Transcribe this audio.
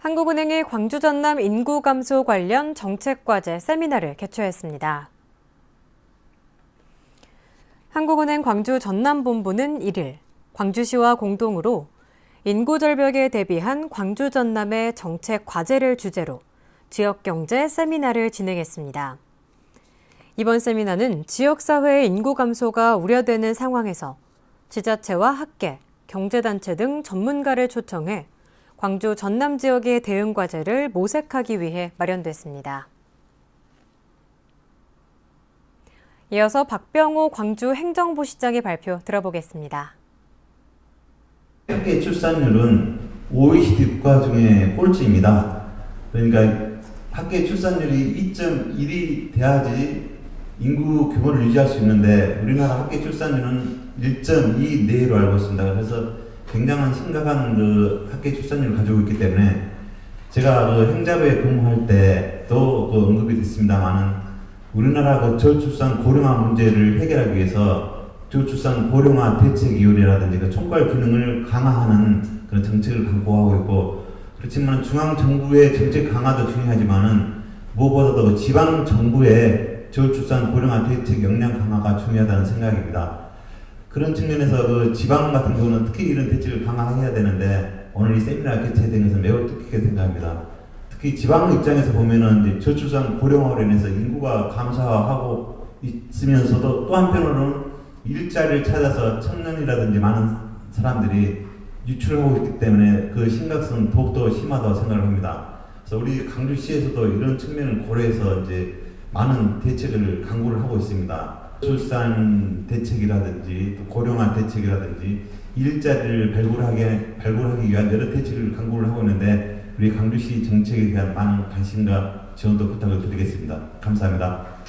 한국은행이 광주 전남 인구 감소 관련 정책 과제 세미나를 개최했습니다. 한국은행 광주 전남본부는 1일 광주시와 공동으로 인구 절벽에 대비한 광주 전남의 정책 과제를 주제로 지역 경제 세미나를 진행했습니다. 이번 세미나는 지역사회의 인구 감소가 우려되는 상황에서 지자체와 학계, 경제단체 등 전문가를 초청해 광주 전남 지역의 대응 과제를 모색하기 위해 마련됐습니다. 이어서 박병호 광주 행정부 시장의 발표 들어보겠습니다. 학계 출산율은 OECD 국가 중에 꼴찌입니다. 그러니까 학계 출산율이 2.1이 돼야지 인구 규모를 유지할 수 있는데 우리나라 학계 출산율은 1.2 내로 알고 있습니다. 그래서 굉장한 심각한 그 학계 출산율을 가지고 있기 때문에 제가 그 행자부에 근무할 때도 그 언급이 됐습니다만은 우리나라 그 저출산 고령화 문제를 해결하기 위해서 저출산 고령화 대책위원회라든지 그 총괄 기능을 강화하는 그런 정책을 강구하고 있고 그렇지만 중앙 정부의 정책 강화도 중요하지만은 무엇보다도 그 지방 정부의 저출산 고령화 대책 역량 강화가 중요하다는 생각입니다. 그런 측면에서 그 지방 같은 경우는 특히 이런 대책을 강화해야 되는데 오늘 이 세미나 개최된 것은 매우 뜻깊게 생각합니다. 특히 지방 입장에서 보면은 저출산 고령화로 인해서 인구가 감소하고 있으면서도 또 한편으로는 일자리를 찾아서 청년이라든지 많은 사람들이 유출하고 있기 때문에 그 심각성은 더욱더 심하다고 생각을 합니다. 그래서 우리 강주시에서도 이런 측면을 고려해서 이제 많은 대책을 강구를 하고 있습니다. 출산 대책이라든지 또 고령화 대책이라든지 일자리를 발굴하게 발굴하기 위한 여러 대책을 강구를 하고 있는데 우리 강주시 정책에 대한 많은 관심과 지원도 부탁을 드리겠습니다. 감사합니다.